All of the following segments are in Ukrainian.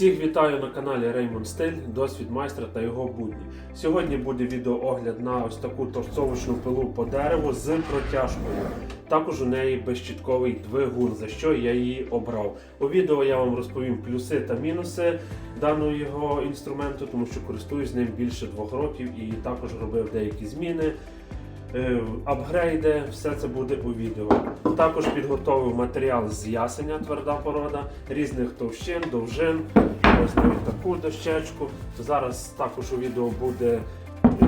Всіх вітаю на каналі Raymond Стиль, досвід майстра та його будні. Сьогодні буде відеоогляд на ось таку торцовочну пилу по дереву з протяжкою. Також у неї безщітковий двигун, за що я її обрав. У відео я вам розповім плюси та мінуси даного його інструменту, тому що користуюсь ним більше двох років і також робив деякі зміни. Е, Апгрейди, все це буде у відео. Також підготовив матеріал з ясеня, тверда порода, різних товщин, довжин. Ось навіть таку дощечку. Зараз також у відео буде. е,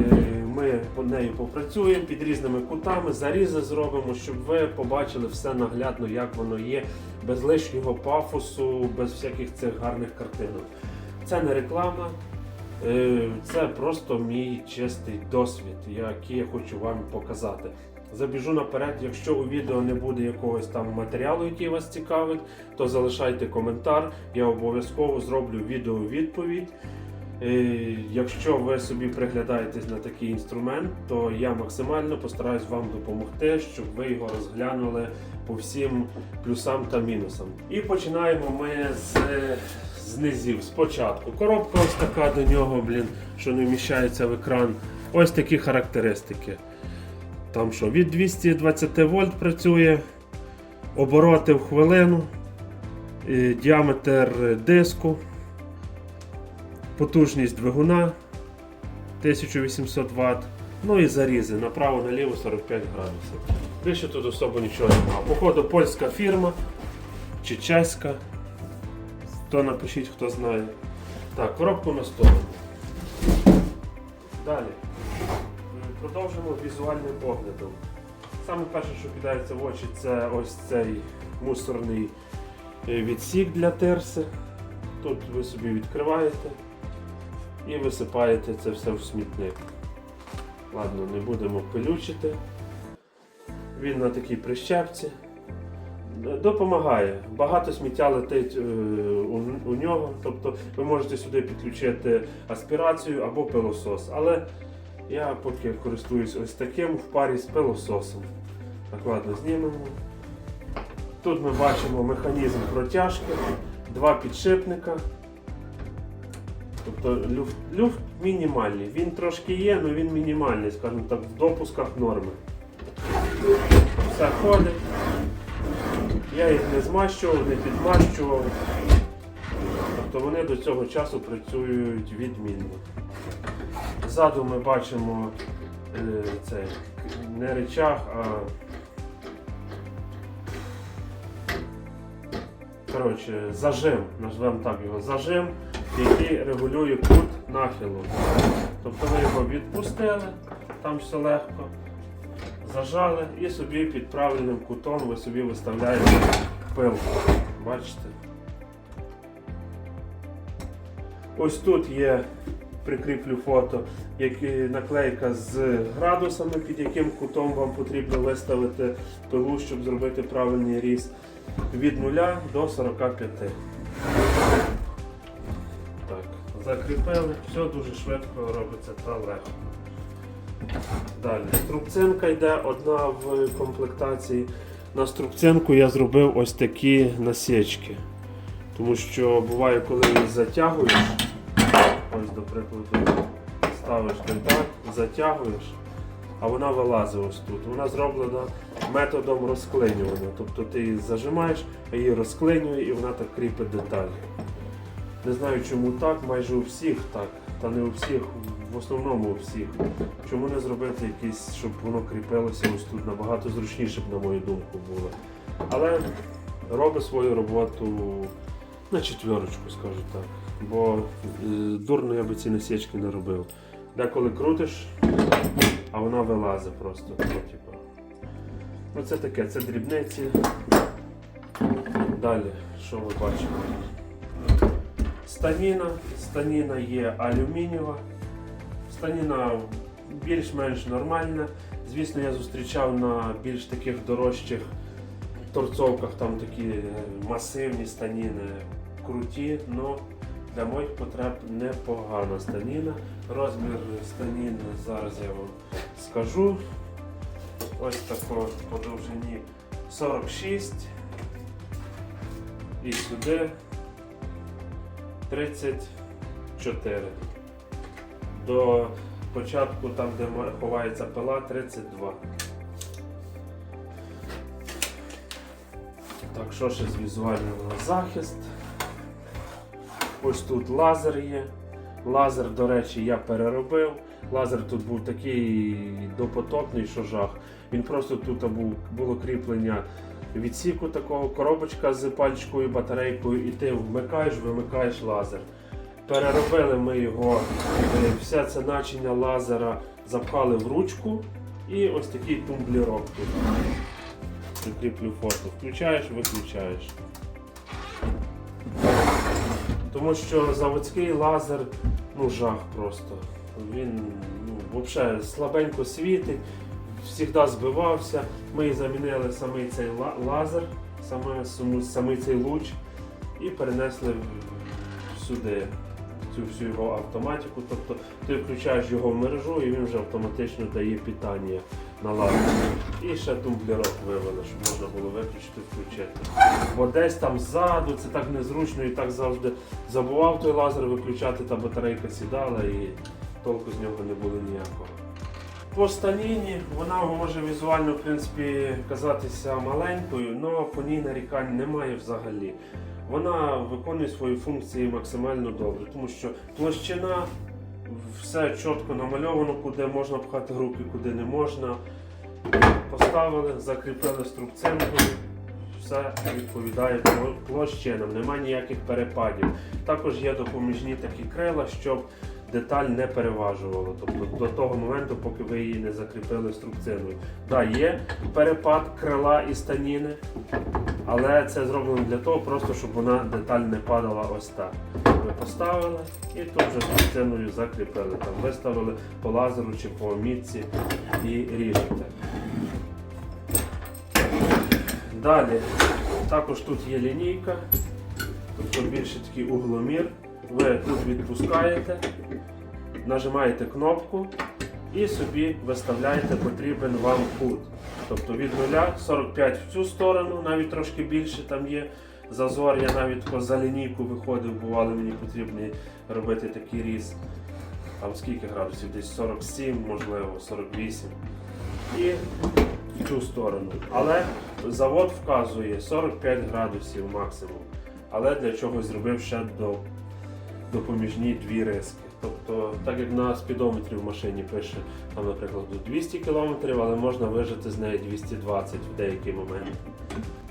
Ми по нею попрацюємо під різними кутами, зарізи зробимо, щоб ви побачили все наглядно, як воно є, без лишнього пафосу, без всяких цих гарних картинок. Це не реклама, Це просто мій чистий досвід, який я хочу вам показати. Забіжу наперед, якщо у відео не буде якогось там матеріалу, який вас цікавить, то залишайте коментар, я обов'язково зроблю відео відповідь. Е, Якщо ви собі приглядаєтесь на такий інструмент, то я максимально постараюсь вам допомогти, щоб ви його розглянули по всім плюсам та мінусам. І починаємо ми з, з низів. Спочатку коробка ось така до нього, блін, що не вміщається в екран. Ось такі характеристики. Там що, від 220 вольт працює, обороти в хвилину, е, діаметр диску, потужність двигуна 1800 Вт. Ну і зарізи направо-наліво 45 градусів. Більше тут особо нічого немає. Походу польська фірма чи чеська. То напишіть, хто знає. Так, коробку на сторону. Далі. Продовжимо візуальним оглядом. Саме перше, що кидається в очі, це ось цей мусорний е, відсік для терси. Тут ви собі відкриваєте і висипаєте це все в смітник. Ладно, не будемо пилючити. Він на такій прищепці. Допомагає. Багато сміття летить е, у, нього. Тобто ви можете сюди підключити аспірацію або пилосос. Але я поки користуюсь ось таким в парі з пилососом. Так, ладно, знімемо. Тут ми бачимо механізм протяжки, два підшипника. Тобто люфт, люфт мінімальний. Він трошки є, але він мінімальний, скажімо так, в допусках норми. Все ходить. Я їх не змащував, не підмащував. Тобто вони до цього часу працюють відмінно. Ззаду ми бачимо е, цей не речах, а коротше, зажим, назвемо так його зажим, який регулює кут нахилу. Тобто ви його відпустили, там все легко, зажали і собі під правильним кутом ви собі виставляєте пилку. Бачите? Ось тут є, прикріплю фото, наклейка з градусами, під яким кутом вам потрібно виставити пилу, щоб зробити правильний різ від 0 до 45. Так, закріпили, все дуже швидко робиться та легко. Далі, струбцинка йде одна в комплектації. На струбцинку я зробив ось такі насічки. Тому що буває, коли її затягуєш, ось до прикладу, ставиш так, затягуєш, а вона вилазить ось тут. Вона зроблена методом розклинювання. Тобто ти її зажимаєш, її розклинює і вона так кріпить деталі. Не знаю чому так, майже у всіх так, та не у всіх, в основному у всіх. Чому не зробити якийсь, щоб воно кріпилося ось тут набагато зручніше б, на мою думку, було. Але робить свою роботу на четверочку, скажу так. Бо е, дурно я би ці насічки не робив. Деколи крутиш, а вона вилазить просто. Ну, типу. Ну, це таке, це дрібниці. Далі, що ми бачимо? Станіна. Станіна є алюмінієва. Станіна більш-менш нормальна. Звісно, я зустрічав на більш таких дорожчих торцовках там такі е, масивні станіни круті, але для моїх потреб непогана станіна. Розмір станіни зараз я вам скажу. Ось тако по довжині 46 і сюди 34. До початку, там, де ховається пила, 32. Так, що ще з візуального захист? Ось тут лазер є. Лазер, до речі, я переробив. Лазер тут був такий допотопний, що жах. Він просто тут був, було кріплення відсіку такого, коробочка з пальчикою, батарейкою, і ти вмикаєш, вимикаєш лазер. Переробили ми його, е, все це начиння лазера запхали в ручку і ось такий тумблірок тут. Прикріплю фото. Включаєш, виключаєш. Тому що заводський лазер, ну жах просто. Він ну, взагалі слабенько світить, завжди збивався. Ми замінили самий цей лазер, саме, цей луч і перенесли сюди цю всю його автоматику. Тобто ти включаєш його в мережу і він вже автоматично дає питання на лазер. І ще тумблерок вивели, щоб можна було виключити, включити. Бо десь там ззаду це так незручно і так завжди забував той лазер виключати, та батарейка сідала і толку з нього не було ніякого. По станіні вона може візуально в принципі казатися маленькою, але по ній нарікань немає взагалі. Вона виконує свої функції максимально добре, тому що площина, все чітко намальовано, куди можна пхати руки, куди не можна. Поставили, закріпили струбцинкою, все відповідає площинам, немає ніяких перепадів. Також є допоміжні такі крила, щоб деталь не переважувала. Тобто до того моменту, поки ви її не закріпили струбциною. Да, є перепад крила і станіни, але це зроблено для того, просто щоб вона деталь не падала ось так. Ви поставили і тут вже струбциною закріпили. Там виставили по лазеру чи по мітці і ріжете. Далі, також тут є лінійка, тобто більше такий угломір. Ви тут відпускаєте, нажимаєте кнопку і собі виставляєте потрібен вам кут. Тобто від 0 45 в цю сторону, навіть трошки більше там є зазор. Я навіть за лінійку виходив, бувало мені потрібно робити такий різ. Там скільки градусів? Десь 47, можливо, 48. І в цю сторону. Але завод вказує 45 градусів максимум. Але для чогось зробив ще до, допоміжні дві риски. Тобто, так як на спідометрі в машині пише, там, наприклад, до 200 км, але можна вижити з неї 220 в деякий момент.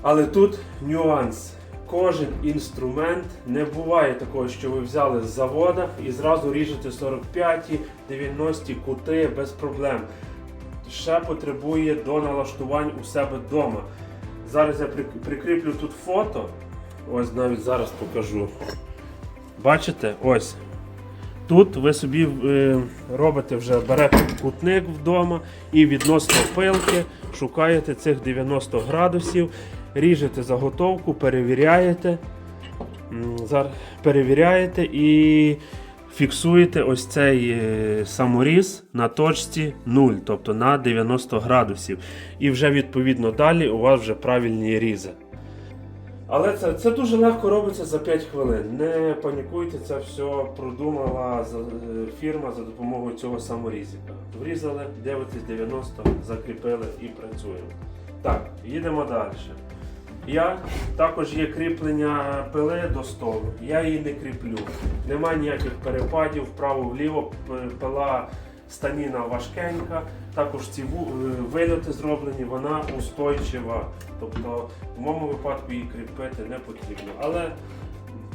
Але тут нюанс. Кожен інструмент не буває такого, що ви взяли з завода і зразу ріжете 45-ті, 90-ті кути без проблем ще потребує до налаштувань у себе вдома. Зараз я прикріплю тут фото. Ось навіть зараз покажу. Бачите? Ось. Тут ви собі е, робите вже берете кутник вдома і відносно пилки шукаєте цих 90 градусів, ріжете заготовку, перевіряєте. Перевіряєте і фіксуєте ось цей е, саморіз на точці 0, тобто на 90 градусів. І вже відповідно далі у вас вже правильні різи. Але це, це дуже легко робиться за 5 хвилин. Не панікуйте, це все продумала е, фірма за допомогою цього саморізика. Врізали, дивитесь 90, закріпили і працюємо. Так, їдемо далі. Я також є кріплення пили до столу. Я її не кріплю. Немає ніяких перепадів вправо-вліво. Пила станіна важкенька. Також ці е, вильоти зроблені, вона устойчива. Тобто в моєму випадку її кріпити не потрібно. Але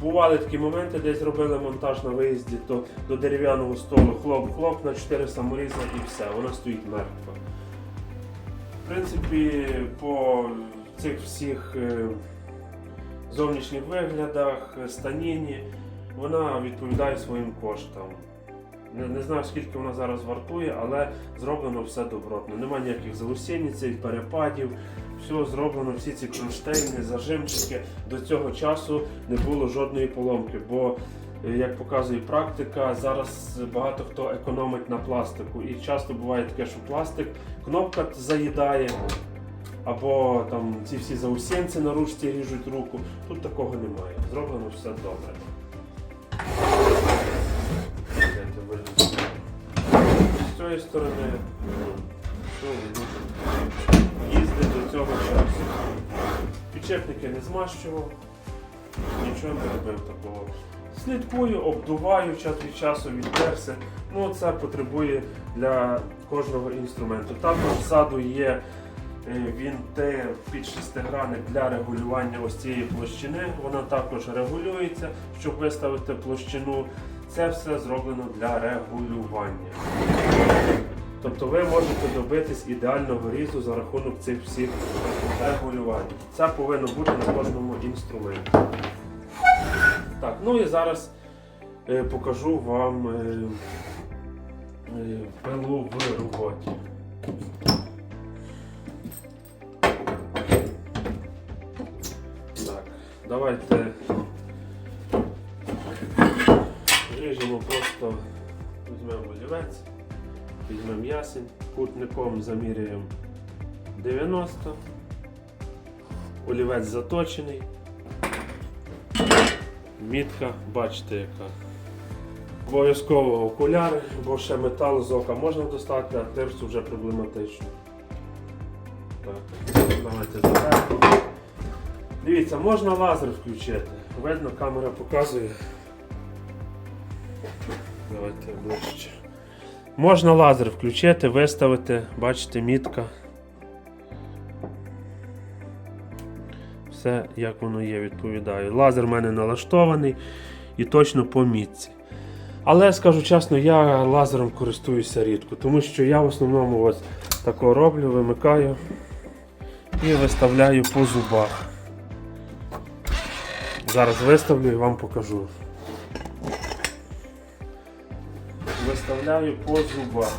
бували такі моменти, десь робили монтаж на виїзді, то до дерев'яного столу хлоп-хлоп на 4 саморіза і все, вона стоїть мертва. В принципі, по цих всіх е, зовнішніх виглядах, е, станіні, вона відповідає своїм коштам. Не, не знаю, скільки вона зараз вартує, але зроблено все добротно. Нема ніяких заусінниць, перепадів. Все зроблено, всі ці кронштейни, зажимчики. До цього часу не було жодної поломки, бо, е, як показує практика, зараз багато хто економить на пластику. І часто буває таке, що пластик кнопка заїдає, або там ці всі заусінці на ручці ріжуть руку. Тут такого немає. Зроблено все добре. Цієї сторони. Їздить до цього часу. Підчепники не змащував, нічого не робив такого. Слідкую, обдуваю час від часу відтерся. Ну, це потребує для кожного інструменту. Також ззаду є е, під шестигранник для регулювання ось цієї площини. Вона також регулюється, щоб виставити площину. Це все зроблено для регулювання. Тобто ви можете добитись ідеального різу за рахунок цих всіх регулювань. Це повинно бути на кожному інструменті. Так, ну і зараз е, покажу вам е, е, пилу в роботі. Так, давайте візьмемо ясень, кутником заміряємо 90, олівець заточений. Мітка, бачите яка. Обов'язково окуляри, бо ще метал з ока можна достати, а тирсу вже проблематично. Так, давайте зверху. Дивіться, можна лазер включити. Видно, камера показує. Давайте ближче. Можна лазер включити, виставити, бачите, мітка. Все як воно є, відповідаю. Лазер в мене налаштований і точно по мітці. Але скажу чесно, я лазером користуюся рідко, тому що я в основному ось тако роблю, вимикаю і виставляю по зубах. Зараз виставлю і вам покажу. Виставляю по зубах.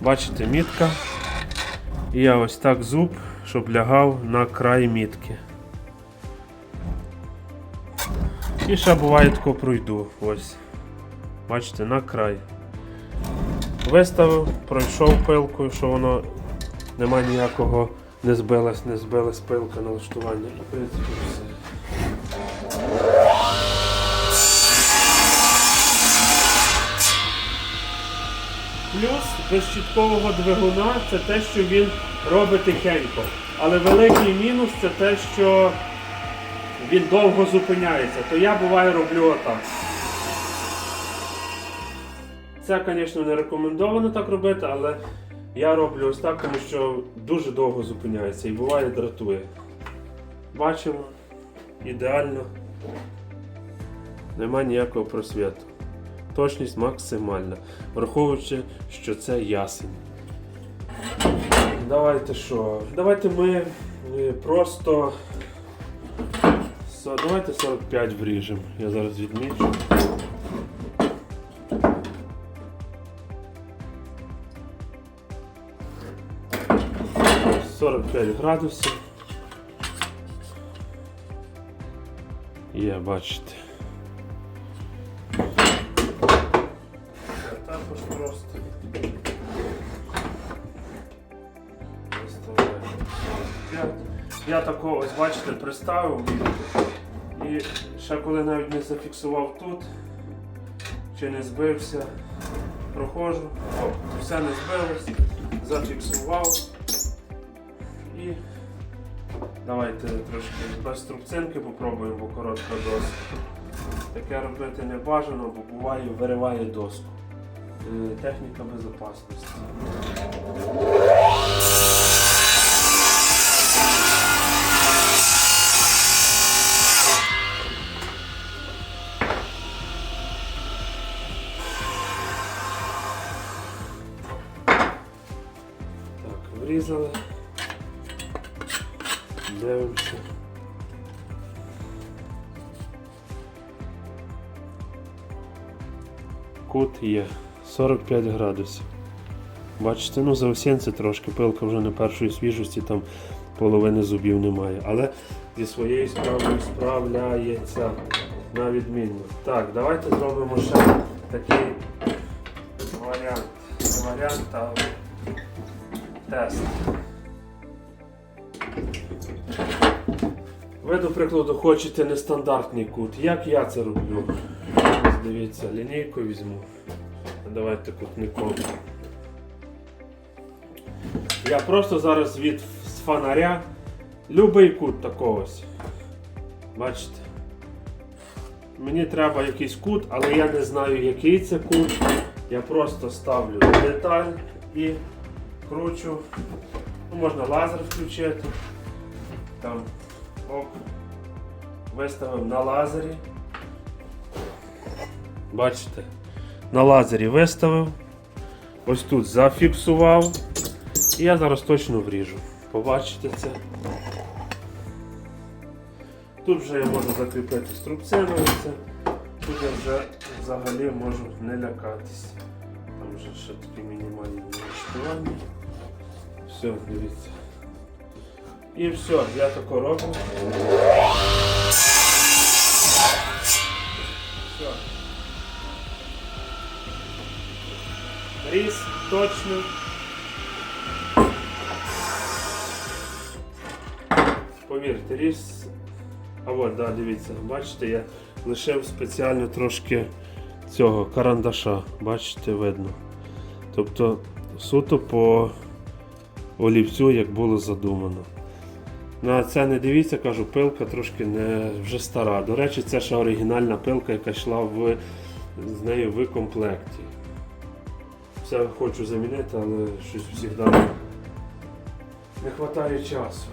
Бачите, мітка. І я ось так зуб, щоб лягав на край мітки. І ще буває тако пройду. Ось. Бачите, на край. Виставив, пройшов пилкою, що воно нема ніякого, не збилась, не збилась пилка налаштування. В принципі, все. Плюс безщіткового двигуна це те, що він робить тихенько. Але великий мінус це те, що він довго зупиняється. То я буває роблю отак. Це, звісно, не рекомендовано так робити, але я роблю ось так, тому що дуже довго зупиняється і буває дратує. Бачимо, ідеально. Нема ніякого просвіту. Точність максимальна, враховуючи, що це ясень. Давайте що? Давайте ми е, просто. Давайте 45 вріжемо. Я зараз відмічу. Сорок п'ять градусів. Є, бачите. Також просто. Я, такого, ось бачите, приставив і ще коли навіть не зафіксував тут, чи не збився, проходжу, о, все не збилось, зафіксував давайте трошки без трубцинки попробуємо, бо коротка доска. Таке робити не бажано, бо буває вириває доску. Е, Техніка безпечності. Так, врізали. Дивимося. Кут є 45 градусів. Бачите, ну заусінці трошки, пилка вже не першої свіжості, там половини зубів немає. Але зі своєю справою справляється на відмінно. Так, давайте зробимо ще такий варіант. варіант, але тест. Ви, до прикладу, хочете нестандартний кут. Як я це роблю? Дивіться, лінійку візьму. Давайте кутником. Я просто зараз від фонаря любий кут такого. Бачите? Мені треба якийсь кут, але я не знаю, який це кут. Я просто ставлю деталь і кручу. Ну, можна лазер включити. Там оп. Виставив на лазері. Бачите? На лазері виставив. Ось тут зафіксував. І я зараз точно вріжу. Побачите це. Тут вже я можу закріпити струбцем це. Тут я вже взагалі можу не лякатись. Там вже ще такі мінімальні налаштування. Все, дивіться. І все, я тако роблю. Все. Різ точно. Повірте, різ. А от, да, дивіться, бачите, я лишив спеціально трошки цього карандаша. Бачите, видно. Тобто суто по олівцю, як було задумано. На це не дивіться, кажу, пилка трошки не вже стара. До речі, це ще оригінальна пилка, яка йшла в, з нею в комплекті. Все хочу замінити, але щось завжди не вистачає часу.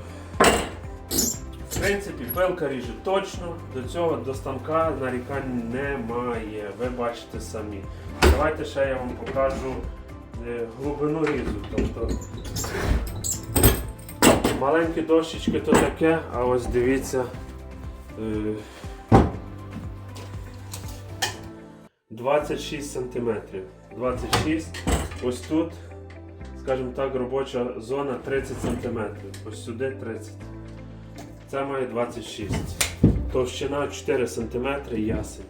В принципі, пилка ріже точно, до цього до станка нарікань немає. Ви бачите самі. Давайте ще я вам покажу е, глибину різу. Тобто маленькі дощечки то таке, а ось дивіться. е, 26 сантиметрів. 26. Ось тут, скажімо так, робоча зона 30 сантиметрів. Ось сюди 30. Це має 26. Товщина 4 см ясень.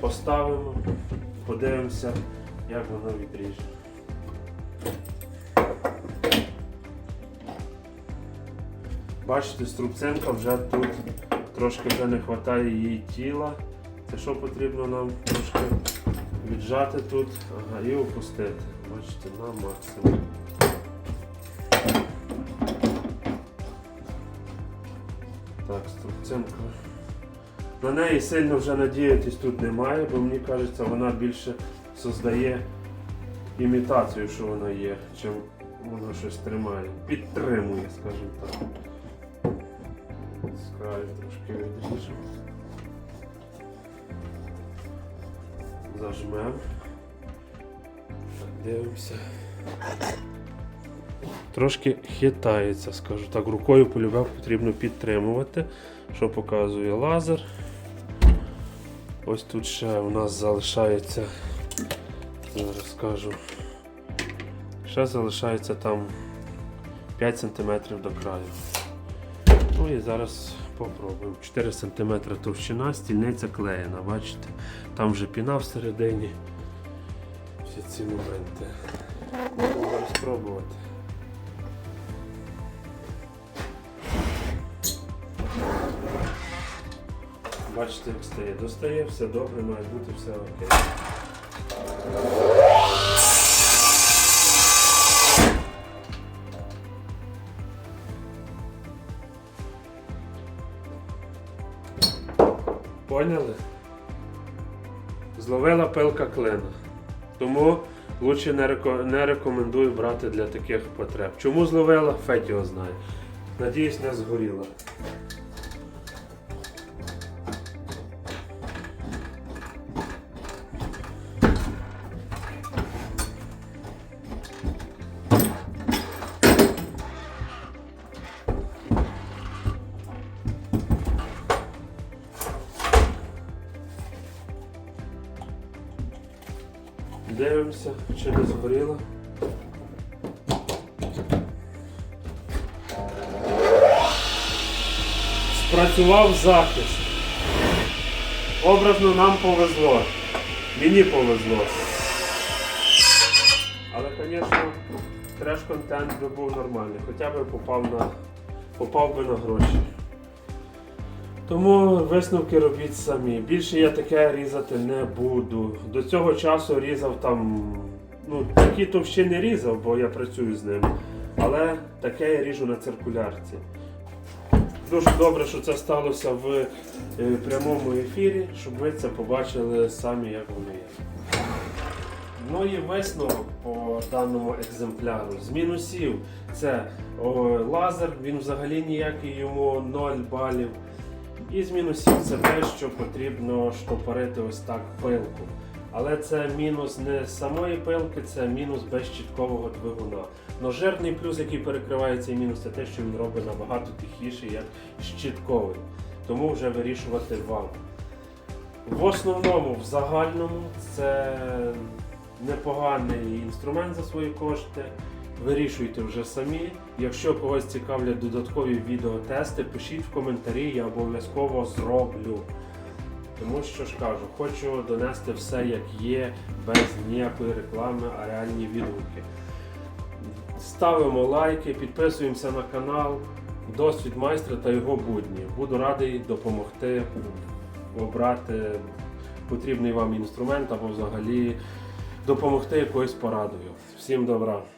Поставимо, подивимося, як воно відріже. Бачите, струбцинка вже тут трошки вже не вистачає її тіла. Це що потрібно нам трошки віджати тут ага, і опустити. Бачите, на максимум. Так, струбцинка. На неї сильно вже надіятись тут немає, бо мені кажеться, вона більше создає імітацію, що вона є, чим вона щось тримає. Підтримує, скажімо так. Краю трошки відріжемо. Зажмемо. Дивимося. Трошки хитається, скажу так. Рукою полюбав потрібно підтримувати, що показує лазер. Ось тут ще у нас залишається, зараз скажу, ще залишається там 5 см до краю. Ну і зараз попробуємо. 4 см товщина, стільниця клеєна, бачите? Там вже піна всередині. Всі ці моменти. Будемо спробувати. Бачите, як стає. Достає, все добре, має бути все окей. Поняли? Зловила пилка клина. Тому лучше не, реко- не рекомендую брати для таких потреб. Чому зловила? Федь його знає. Надіюсь, не згоріла. Дивимося, чи не згоріло. Спрацював захист. Образно нам повезло. Мені повезло. Але, звісно, треш-контент би був нормальний, хоча б попав, на, попав би на гроші. Тому висновки робіть самі. Більше я таке різати не буду. До цього часу різав там, ну, такі товщини різав, бо я працюю з ними. Але таке я ріжу на циркулярці. Дуже добре, що це сталося в е, прямому ефірі, щоб ви це побачили самі, як воно є. Ну і висновок по даному екземпляру. З мінусів це о, лазер, він взагалі ніякий йому 0 балів. І з мінусів це те, що потрібно штопорити ось так пилку. Але це мінус не самої пилки, це мінус безщіткового двигуна. Но жирний плюс, який перекриває цей мінус, це те, що він робить набагато тихіше, як щітковий. Тому вже вирішувати вам. В основному, в загальному, це непоганий інструмент за свої кошти. Вирішуйте вже самі. Якщо когось цікавлять додаткові відеотести, пишіть в коментарі, я обов'язково зроблю. Тому що ж кажу, хочу донести все як є, без ніякої реклами, а реальні відгуки. Ставимо лайки, підписуємося на канал. Досвід майстра та його будні. Буду радий допомогти обрати потрібний вам інструмент або взагалі допомогти якоюсь порадою. Всім добра!